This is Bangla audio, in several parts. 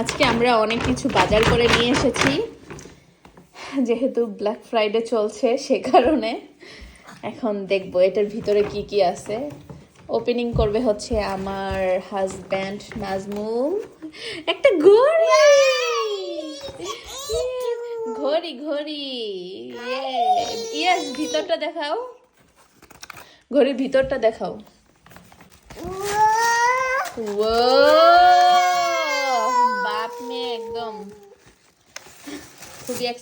আজকে আমরা অনেক কিছু বাজার করে নিয়ে এসেছি যেহেতু ব্ল্যাক ফ্রাইডে চলছে সে কারণে। এখন দেখব এটার ভিতরে কি কি আছে। ওপেনিং করবে হচ্ছে আমার হাজব্যান্ড নাজমুল। একটা ঘড়ি! ঘড়ি ঘড়ি! ইয়েস ভিতরটা দেখাও। ঘড়ির ভিতরটা দেখাও। ও বাপ মেয়ে একদম ইয়ে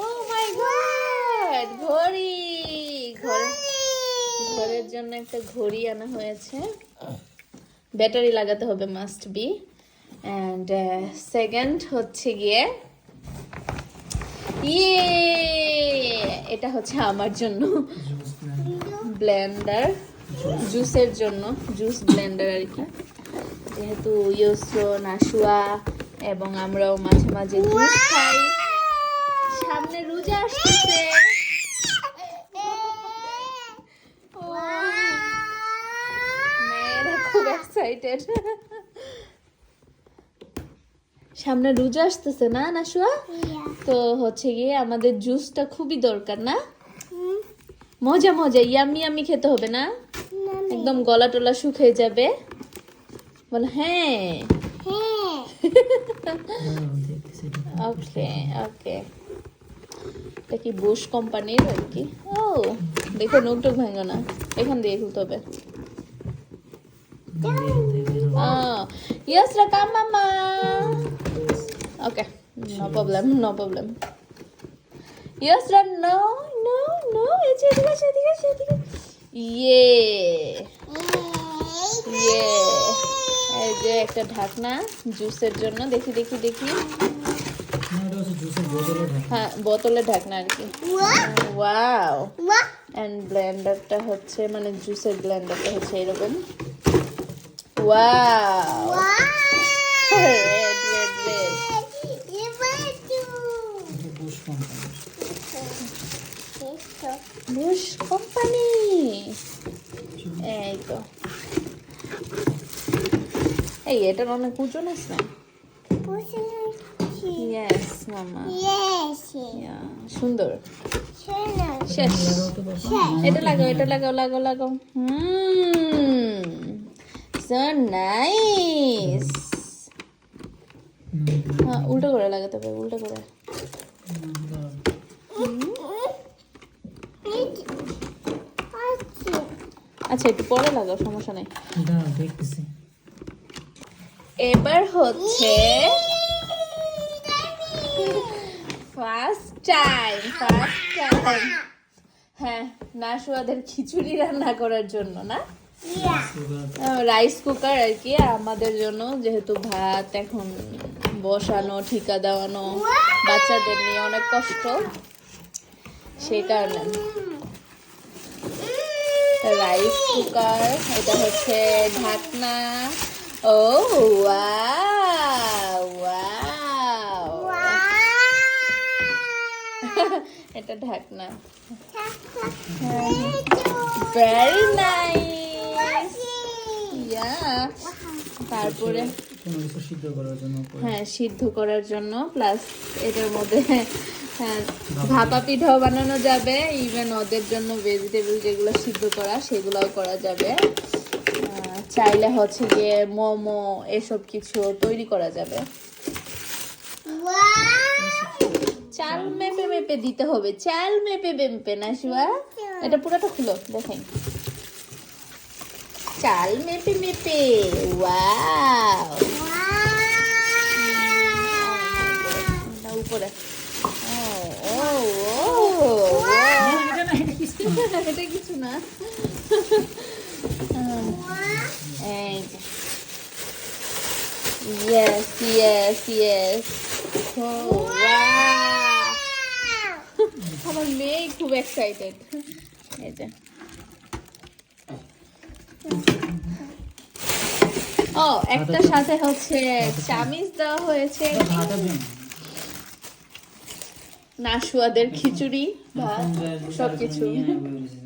ও মাই গড ঘড়ি! ঘর ঘরের জন্য একটা ঘড়ি আনা হয়েছে। ব্যাটারি লাগাতে হবে মাস্ট বি অ্যান্ড সেকেন্ড হচ্ছে গিয়ে ইয়ে এটা হচ্ছে আমার জন্য। ব্লেন্ডার জুসের জন্য। জুস ব্লেন্ডার আর কি। যেহেতু ইয়োসো নাশুয়া এবং আমরাও মাঝে মাঝে জুস খাই। সামনে রোজা আসতেছে। মেয়েরা খুব এক্সাইটেড সামনে রোজা আসতেছে না নাশুয়া তো হচ্ছে গিয়ে আমাদের জুসটা খুবই দরকার না? মজা মজা ইয়ামি ইয়ামি খেতে হবে না? একদম গলা টলা শুকিয়ে যাবে। বল হ্যাঁ ওকে ওকে এটা কি বুশ কোম্পানির আর কি ও দেখো নোক টোক ভাঙো না এখান দিয়ে খুলতে হবে ইয়েস রাখা মামা okay no problem no problem yes run no no no এদিকে এদিকে আসো, এদিকে আসো, এদিকে ইয়ে ইয়ে এই যে একটা ঢাকনা জুসের জন্য, দেখি দেখি দেখি। হ্যাঁ বোতলের ঢাকনা আর কি। ওয়াও অ্যান্ড ব্লেন্ডারটা হচ্ছে মানে জুসের ব্লেন্ডারটা হচ্ছে এরকম। ওয়াও এই তো। এই এটার অনেক ওজন আছে ইয়েস মামা। সুন্দর। শেষ। এটা লাগাও এটা লাগাও লাগাও লাগাও। হুম সো নাইস হ্যাঁ উল্টো করে লাগাতে হবে উল্টো করে। আচ্ছা একটু পরে লাগাও সমস্যা নেই। দেখতেছি। এবার হচ্ছে ফার্স্ট টাইম ফার্স্ট টাইম হ্যাঁ নাশুয়াদের খিচুড়ি রান্না করার জন্য না? রাইস কুকার আর কি আমাদের জন্য যেহেতু ভাত এখন বসানো ঠিকা দেওয়ানো বাচ্চাদের নিয়ে অনেক কষ্ট সেই কারণে। রাইস কুকার এটা হচ্ছে ঢাকনা ও ওয়াও ওয়াও এটা ঢাকনা ভেরি নাইস ইয়া তারপরে কোনো কিছু সিদ্ধ করার জন্য। হ্যাঁ সিদ্ধ করার জন্য প্লাস এটার মধ্যে হ্যাঁ, ভাপা পিঠাও বানানো যাবে ইভেন ওদের জন্য ভেজিটেবল যেগুলো সিদ্ধ করা সেগুলোও করা যাবে। চাইলে হচ্ছে গিয়ে মোমো এসব কিছু তৈরি করা যাবে। চাল মেপে মেপে দিতে হবে। চাল মেপে মেপে না শিবা? এটা পুরোটা খুলো দেখাই চাল মেপে মেপে ওয়াও। উপরে। ও ও এটা কিছু না। এই ইয়েস ইয়েস ইয়েস আমার মেয়ে খুব এক্সাইটেড এই যে। ও একটা সাথে হচ্ছে চামিচ দেওয়া হয়েছে। নাশুয়াদের খিচুড়ি ভাত সবকিছু। বলেছে।